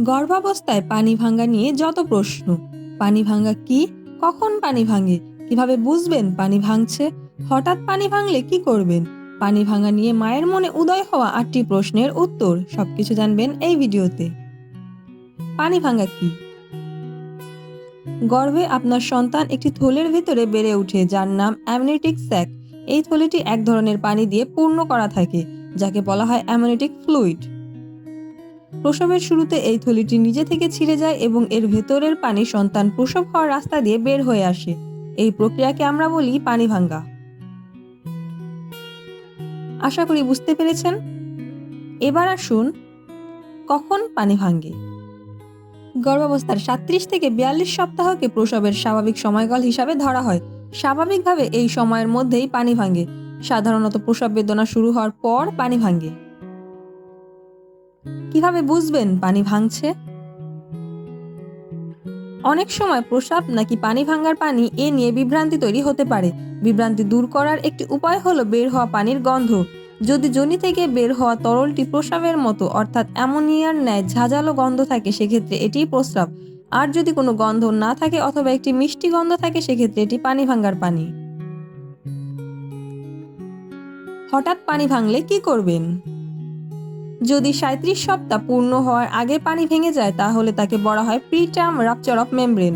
গর্ভাবস্থায় পানি ভাঙ্গা নিয়ে যত প্রশ্ন, পানি ভাঙ্গা কি, কখন পানি ভাঙে, কীভাবে বুঝবেন পানি ভাঙছে, হঠাৎ পানি ভাঙলে কি করবেন, পানি ভাঙা নিয়ে মায়ের মনে উদয় হওয়া আটটি প্রশ্নের উত্তর সবকিছু জানবেন এই ভিডিওতে। পানি ভাঙ্গা কি? গর্ভে আপনার সন্তান একটি থলের ভিতরে বেড়ে ওঠে যার নাম অ্যামনিটিক স্যাক। এই থলিটি এক ধরনের পানি দিয়ে পূর্ণ করা থাকে, যাকে বলা হয় অ্যামনিটিক ফ্লুইড। প্রসবের শুরুতে এই থলিটি নিজে থেকে ছিঁড়ে যায় এবং এর ভেতরের পানি সন্তান প্রসব হওয়ার রাস্তা দিয়ে বের হয়ে আসে। এই প্রক্রিয়াকে আমরা বলি পানি ভাঙ্গা। আশা করি বুঝতে পেরেছেন? এবার আসুন, কখন পানি ভাঙ্গে? গর্ভাবস্থার সাত্রিশ থেকে বিয়াল্লিশ সপ্তাহকে প্রসবের স্বাভাবিক সময়কাল হিসাবে ধরা হয়। স্বাভাবিকভাবে এই সময়ের মধ্যেই পানি ভাঙ্গে। সাধারণত প্রসব বেদনা শুরু হওয়ার পর পানি ভাঙ্গে। কীভাবে বুঝবেন পানি ভাঙছে? অনেক সময় প্রসাব নাকি পানি ভাঙ্গার পানি এ নিয়ে বিভ্রান্তি তৈরি হতে পারে। বিভ্রান্তি দূর করার একটি উপায় হলো বের হওয়া পানির গন্ধ। যদি জনি থেকে বের হওয়া তরলটি প্রস্রাবের মতো, অর্থাৎ অ্যামোনিয়ার ন্যায় ঝাঁঝালো গন্ধ থাকে, সেক্ষেত্রে এটিই প্রস্রাব। আর যদি কোনো গন্ধ না থাকে অথবা একটি মিষ্টি গন্ধ থাকে, সেক্ষেত্রে এটি পানি ভাঙ্গার পানি। হঠাৎ পানি ভাঙলে কি করবেন? যদি সাঁত্রিশ সপ্তাহ পূর্ণ হওয়ার আগে পানি ভেঙে যায়, তাহলে তাকে বলা হয় প্রিটার্ম রাপচার অফ মেমব্রেন।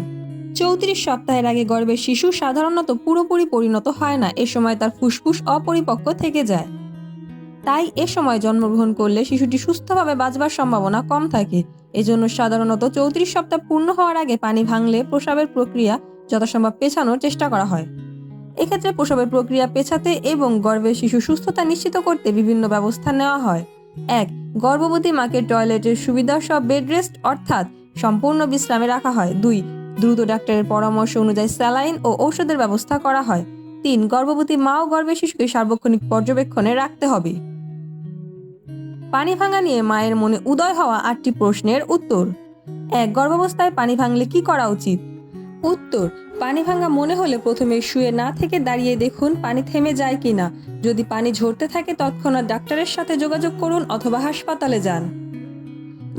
চৌত্রিশ সপ্তাহের আগে গর্ভের শিশু সাধারণত পুরোপুরি পরিণত হয় না, এ সময় তার ফুসফুস অপরিপক্ক থেকে যায়। তাই এ সময় জন্মগ্রহণ করলে শিশুটি সুস্থভাবে বাঁচবার সম্ভাবনা কম থাকে। এজন্য সাধারণত চৌত্রিশ সপ্তাহ পূর্ণ হওয়ার আগে পানি ভাঙলে প্রসাবের প্রক্রিয়া যথাসম্ভব পেছানোর চেষ্টা করা হয়। এক্ষেত্রে প্রসবের প্রক্রিয়া পেছাতে এবং গর্ভের শিশু সুস্থতা নিশ্চিত করতে বিভিন্ন ব্যবস্থা নেওয়া হয়। এক, গর্ভবতী মাকে টয়লেটের সুবিধা সব বেড রেস্ট, অর্থাৎ সম্পূর্ণ বিশ্রামে রাখা হয়। দুই, দ্রুত ডাক্তারের পরামর্শ অনুযায়ী স্যালাইন ও ঔষধের ব্যবস্থা করা হয়। তিন, গর্ভবতী মা ও গর্ভের শিশুকে সার্বক্ষণিক পর্যবেক্ষণে রাখতে হবে। পানি ভাঙা নিয়ে মায়ের মনে উদয় হওয়া আটটি প্রশ্নের উত্তর। এক, গর্ভাবস্থায় পানি ভাঙলে কি করা উচিত? উত্তর পানি ভাঙা মনে হলে প্রথমে শুয়ে না থেকে দাঁড়িয়ে দেখুন পানি থেমে যায় কিনা। যদি পানি ঝরতে থাকে তৎক্ষণাৎ ডাক্তারের সাথে যোগাযোগ করুন অথবা হাসপাতালে যান।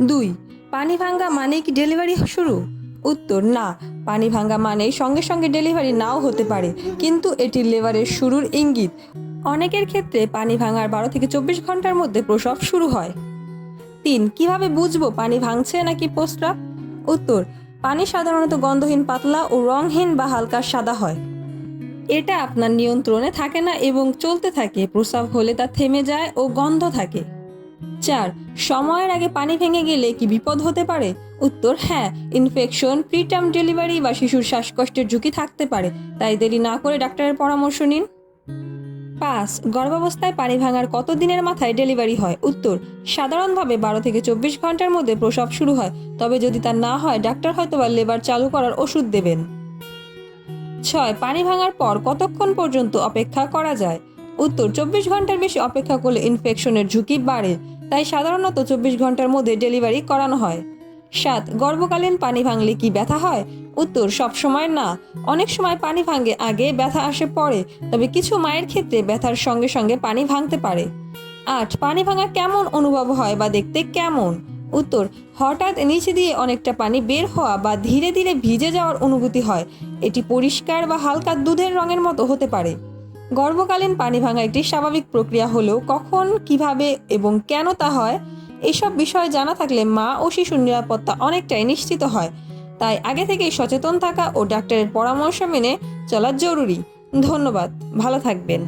দুই, পানি ভাঙ্গা মানে কি ডেলিভারি শুরু? উত্তর, না। পানি ভাঙ্গা মানেই সঙ্গে সঙ্গে ডেলিভারি নাও হতে পারে, কিন্তু এটি লেবারের শুরুর ইঙ্গিত। অনেকের ক্ষেত্রে পানি ভাঙার বারো থেকে চব্বিশ ঘণ্টার মধ্যে প্রসব শুরু হয়। তিন, কীভাবে বুঝব পানি ভাঙছে নাকি প্রস্রাব? উত্তর পানি সাধারণত গন্ধহীন পাতলা ও রংহীন বা হালকা সাদা হয়। এটা আপনার নিয়ন্ত্রণে থাকে না এবং চলতে থাকে, প্রস্রাব হলে তা থেমে যায় ও গন্ধ থাকে। চার, সময়ের আগে পানি ভেঙে গেলে কি বিপদ হতে পারে? উত্তর হ্যাঁ ইনফেকশন প্রিটার্ম ডেলিভারি বা শিশুর শ্বাসকষ্টের ঝুঁকি থাকতে পারে। তাই দেরি না করে ডাক্তারের পরামর্শ নিন। পাঁচ গর্ভাবস্থায় পানি ভাঙার কত দিনের মাথায় ডেলিভারি হয়? উত্তর, সাধারণভাবে বারো থেকে চব্বিশ ঘণ্টার মধ্যে প্রসব শুরু হয়, তবে যদি তা না হয়, ডাক্তার হয়তো বা লেবার চালু করার ওষুধ দেবেন। ছয়, পানি ভাঙার পর কতক্ষণ পর্যন্ত অপেক্ষা করা যায়? উত্তর, চব্বিশ ঘণ্টার বেশি অপেক্ষা করলে ইনফেকশনের ঝুঁকি বাড়ে, তাই সাধারণত চব্বিশ ঘণ্টার মধ্যে ডেলিভারি করানো হয়। সাত, গর্ভকালীন পানি ভাঙলে কি ব্যথা হয়? উত্তর, সব সময় না। অনেক সময় পানি ভাঙে, আগে ব্যথা আসে পরে, তবে কিছু মায়ের ক্ষেত্রে ব্যথার সঙ্গে সঙ্গে পানি ভাঙতে পারে। আট, পানি ভাঙা কেমন অনুভব হয় বা দেখতে কেমন? উত্তর, হঠাৎ নিচে দিয়ে অনেকটা পানি বের হওয়া বা ধীরে ধীরে ভিজে যাওয়ার অনুভূতি হয়। এটি পরিষ্কার বা হালকা দুধের রঙের মতো হতে পারে। গর্ভকালীন পানি ভাঙা একটি স্বাভাবিক প্রক্রিয়া হলেও কখন, কীভাবে এবং কেন তা হয়, এসব বিষয় জানা থাকলে মা ও শিশুর নিরাপত্তা অনেকটাই নিশ্চিত হয়। তাই আগে থেকেই সচেতন থাকা ও ডাক্তারের পরামর্শ মেনে চলা জরুরি। ধন্যবাদ ভালো থাকবেন।